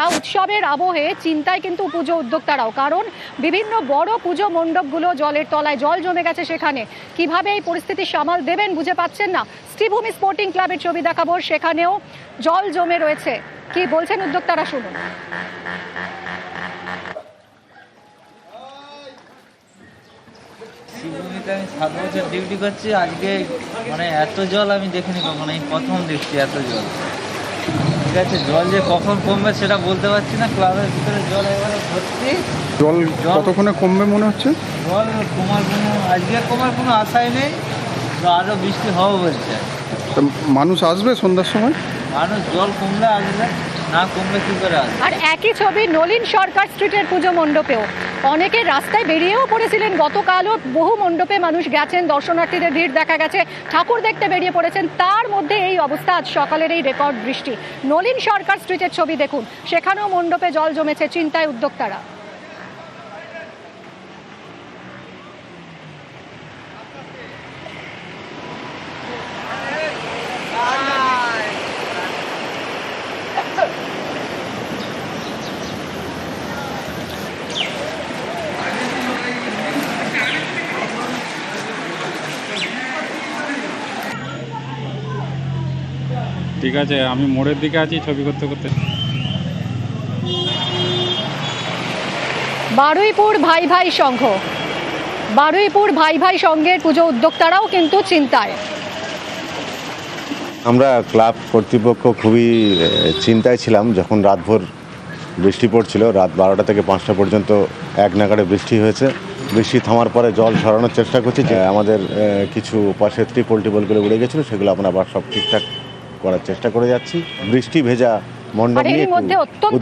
বন্ধুরা উৎসবের আবহে চিন্তায় কিন্তু পুজো উদ্যোক্তারাও। কারণ বিভিন্ন বড় পুজো মণ্ডপগুলো জলের তলায় জল জমে গেছে সেখানে। কীভাবে এই পরিস্থিতি সামাল দেবেন বুঝে পাচ্ছেন না। শ্রীভূমি স্পোর্টিং ক্লাবের ছবি দেখাবো, সেখানেও জল জমে রয়েছে। কি বলছেন উদ্যোক্তারা শুনুন। আমি সাত বছর ডিউটি করছি, আজকে মানে এত জল আমি দেখিনি কখনো, এই প্রথম দেখছি এত জল। ঠিক আছে জল যে কখন কমবে সেটা বলতে পারছি না ক্লাবের ভিতরে জল এবারে ভর্তি। জল জল- কতক্ষণে কমবে মনে হচ্ছে? জল কমার কোনো আজকে কমার কোনো আশাই নেই আরও বৃষ্টি হবে বলছে। তা মানুষ আসবে সন্ধ্যার সময়? মানুষ জল কমলে আসবে না কমলে কী করে আসবে? আর একই ছবি নলিন সরকার স্ট্রিটের পুজো মণ্ডপেও। অনেকে রাস্তায় বেরিয়েও পড়েছিলেন। গতকালও বহু মণ্ডপে মানুষ গেছেন, দর্শনার্থীদের ভিড় দেখা গেছে। ঠাকুর দেখতে বেরিয়ে পড়েছেন। তার মধ্যে এই অবস্থা আজ সকালের এই রেকর্ড বৃষ্টি নলিন সরকার স্ট্রিটের ছবি দেখুন। সেখানেও মণ্ডপে জল জমেছে চিন্তায় উদ্যোক্তারা। ঠিক আছে আমি মোড়ের দিকে আছি ছবি করতে করতে। বারুইপুর ভাই ভাই সংঘ। বারুইপুর ভাই ভাই সংঘের পুজো উদ্যোক্তারাও কিন্তু চিন্তায়। আমরা ক্লাব কর্তৃপক্ষ খুবই চিন্তায় ছিলাম যখন রাতভর বৃষ্টি পড়ছিল রাত বারোটা থেকে পাঁচটা পর্যন্ত এক নাগাড়ে বৃষ্টি হয়েছে। বৃষ্টি থামার পরে জল সরানোর চেষ্টা করছি যে আমাদের কিছু পাশে ত্রিপল টিপলগুলো উড়ে গেছিল সেগুলো আমরা আবার সব ঠিকঠাক করার চেষ্টা করে যাচ্ছি। বৃষ্টি ভেজা মন্ডল নিয়ে অত্যন্ত